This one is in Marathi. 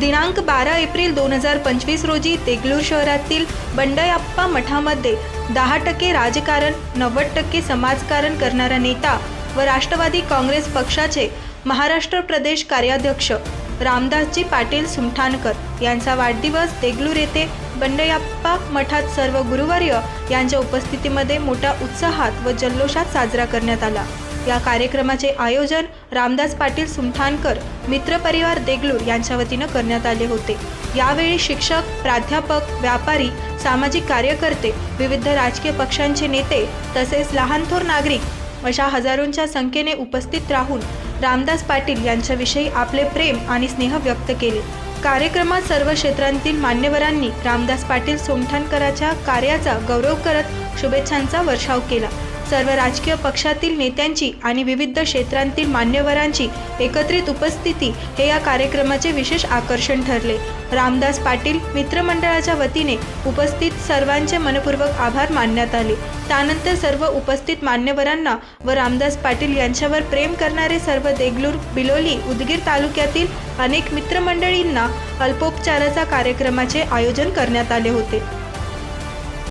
दिनांक बारा एप्रिल दोन हजार पंचवीस रोजी देगलूर शहरातील बंडयाप्पा मठामध्ये दहा टक्के राजकारण नव्वद टक्के समाजकारण करणारा नेता व राष्ट्रवादी काँग्रेस पक्षाचे महाराष्ट्र प्रदेश कार्याध्यक्ष रामदासजी पाटील सुमठाणकर यांचा वाढदिवस देगलूर येथे बंडयाप्पा मठात सर्व गुरुवर्य यांच्या उपस्थितीमध्ये मोठ्या उत्साहात व जल्लोषात साजरा करण्यात आला. या कार्यक्रमाचे आयोजन रामदास पाटील सुमठाणकर मित्रपरिवार देगलूर यांच्या वतीनं करण्यात आले होते. यावेळी शिक्षक प्राध्यापक व्यापारी सामाजिक कार्यकर्ते विविध राजकीय पक्षांचे नेते तसेच लहानथोर नागरिक अशा हजारोंच्या संख्येने उपस्थित राहून रामदास पाटील यांच्याविषयी आपले प्रेम आणि स्नेह व्यक्त केले. कार्यक्रमात सर्व क्षेत्रांतील मान्यवरांनी रामदास पाटील सोमठाणकराच्या कार्याचा गौरव करत शुभेच्छांचा वर्षाव केला. सर्व राजकीय पक्षातील नेत्यांची आणि विविध क्षेत्रांतील मान्यवरांची एकत्रित उपस्थिती हे या कार्यक्रमाचे विशेष आकर्षण ठरले. रामदास पाटील मित्रमंडळाच्या वतीने उपस्थित सर्वांचे मनपूर्वक आभार मानण्यात आले. त्यानंतर सर्व उपस्थित मान्यवरांना व रामदास पाटील यांच्यावर प्रेम करणारे सर्व देगलूर बिलोली उदगीर तालुक्यातील अनेक मित्रमंडळींना अल्पोपचाराचा कार्यक्रमाचे आयोजन करण्यात आले होते.